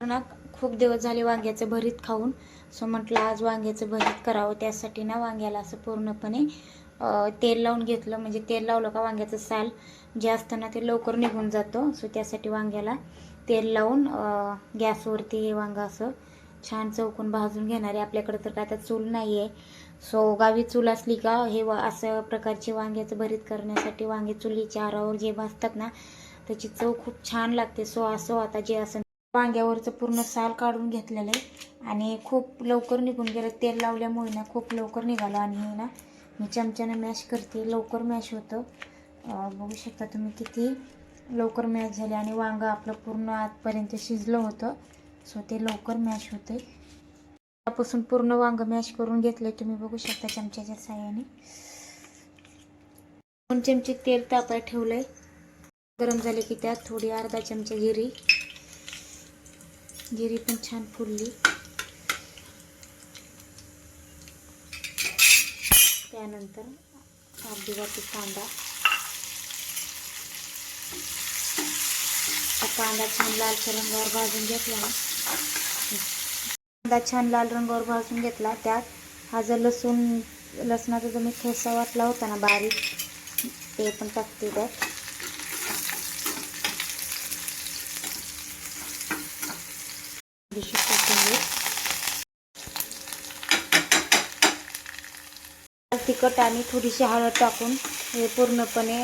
ना खूप दिवस झाले वांग्याचं भरीत खाऊन. सो म्हटलं आज वांग्याचं भरीत करावं त्यासाठी ना वांग्याला असं पूर्णपणे तेल लावून घेतलं. म्हणजे तेल लावलं का वांग्याचं साल जे असतं ना ते लवकर निघून जातो. सो त्यासाठी वांग्याला तेल लावून गॅसवरती हे वांगं असं छान चौकून भाजून घेणार आहे. आपल्याकडे तर काय आता चूल नाही आहे सो गावी चूल असली का हे वा असं प्रकारचे वांग्याचं भरीत करण्यासाठी वांगे चुलीच्या आरावर जे भाजतात ना त्याची चव खूप छान लागते. सो असो आता जे असं वांग्यावरचं पूर्ण साल काढून घेतलेलं आहे. आणि खूप लवकर निघून गेलं. तेल लावल्यामुळे ना खूप लवकर निघालं आणि हे ना मी चमच्यानं मॅश करते. लवकर मॅश होतं. बघू शकता तुम्ही किती लवकर मॅश झाले आणि वांगं आपलं पूर्ण आतपर्यंत शिजलं होतं. सो ते लवकर मॅश होते त्यापासून पूर्ण वांगं मॅश करून घेतलं तुम्ही बघू शकता चमच्याच्या साह्याने. दोन चमचे तेल तापाय आहे गरम झाले की त्यात थोडी अर्धा चमचा जिरी. गिरी पण छान फुलली. त्यानंतर अर्धी वाटी कांदा कांदा छान लालच्या रंगावर भाजून घेतला. ना कांदा छान लाल रंगावर भाजून घेतला. त्यात हा जर लसूण लसणाचा जो मी ठेसा वाटला होता ना बारीक ते पण टाकते त्यात. थोडीशी कोथिंबीर तिखट आणि थोडीशी हळद टाकून हे पूर्णपणे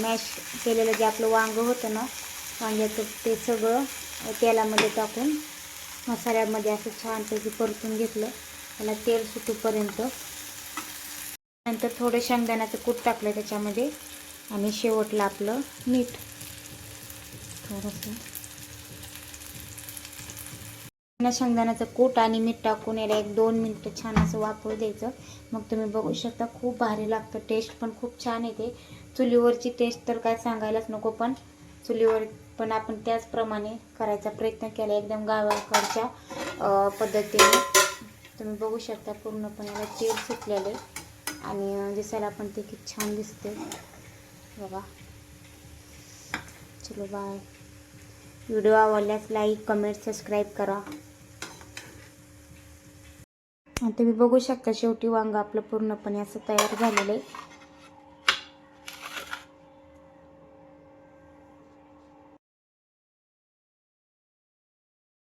मॅश केलेलं जे आपलं वांगं होतं ना वांग्याचं ते सगळं तेलामध्ये टाकून मसाल्यामध्ये असं छानपैकी परतून घेतलं. त्याला तेल सुटूपर्यंत. नंतर थोडं शेंगदाण्याचं कूट टाकलं त्याच्यामध्ये. आणि शेवटला आपलं मीठ. थोडंसं. शेंगदाण्याचं कूट आणि मीठ टाकून याला एक दोन मिनटं छान असं वापरू द्यायचं. मग तुम्ही बघू शकता खूप भारी लागतं. टेस्ट पण खूप छान येते. चुलीवरची टेस्ट तर काय सांगायलाच नको पण चुलीवर पण आपण त्याचप्रमाणे करायचा प्रयत्न केला. एकदम गावाकडच्या पद्धतीने. तुम्ही बघू शकता पूर्णपणे याला तेल सुटलेले. आणि दिसायला पण ते किती छान दिसते बघा. चलो बाय व्हिडिओ आवडल्यास लाईक कमेंट सबस्क्राईब करा. तुम्ही बघू शकता शेवटी वांग आपलं पूर्णपणे असं तयार झालेलं आहे.